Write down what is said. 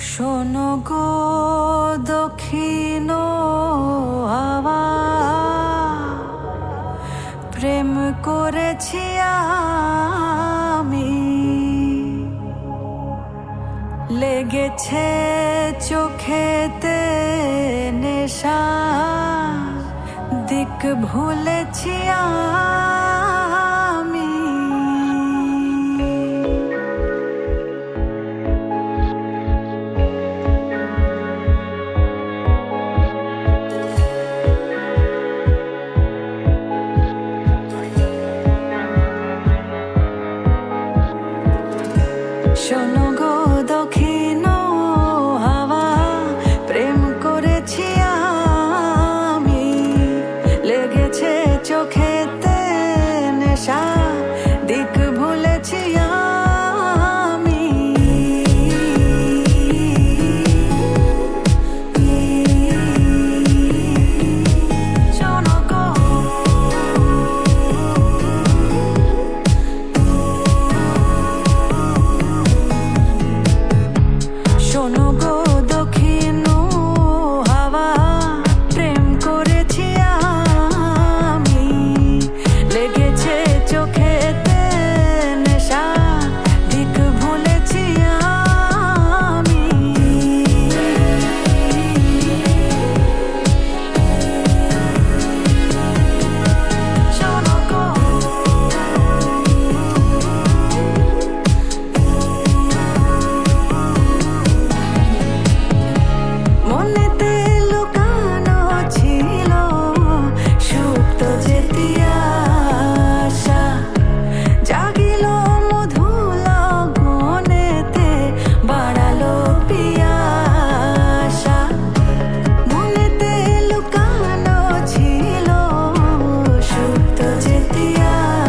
শোনো গো দক্ষিণ হাওয়া প্রেম করেছি আমি। লেগেছে চোখেতে নেশা। দিক ভুলেছি আমি yeah.